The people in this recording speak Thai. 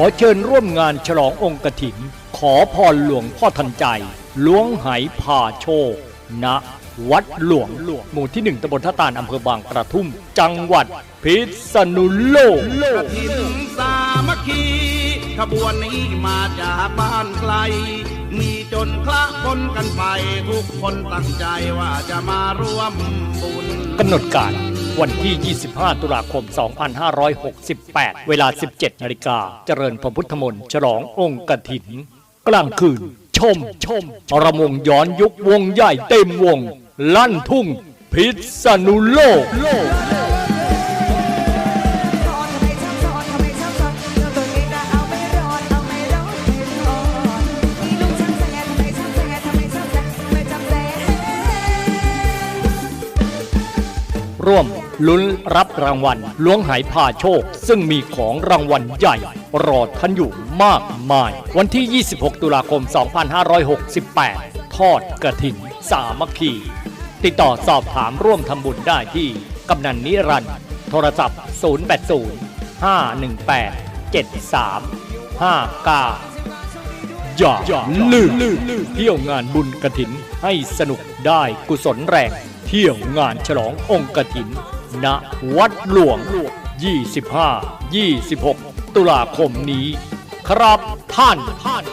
อเชิญร่วมงานฉลององค์กถิน ขอพรหลวงพ่อทันใจล้วงไหพาโชคณวัดหลวงหมู่ที่หนึ่งตำบลท่าตาลอำเภอบางกระทุ่ม จังหวัดพิษณุโลกกฐินสามัคคีขบวนนี้มาจากบ้านไกล มีจนคละคนกันไป ทุกคนตั้งใจว่าจะมาร่วมบุญกำหนดการ วันที่ 25 ตุลาคม 2568 เวลา 17 นาฬิกา เจริญพระพุทธมนต์ฉลององค์กถิน กลางคืน ชม ชม ระมงย้อนยุควงใหญ่เต็มวง ลั่นทุ่ง พิษณุโลก ร่วม ลุ้นรับรางวัลล้วงหายพาโชค ซึ่งมีของรางวัลใหญ่ รอท่านอยู่มากมาย วันที่ 26 ตุลาคม 2568 ทอดกระถินสามัคคี ติดต่อสอบถามร่วมทำบุญได้ที่กำนันนิรันดร์โทรศัพท์ 080 518 7359อย่าลืมเที่ยวงานบุญกระถินให้สนุกได้กุศลแรง เที่ยวงานฉลององค์กฐิน ณ วัดหลวง 25 26 ตุลาคมนี้ ครับท่านท่าน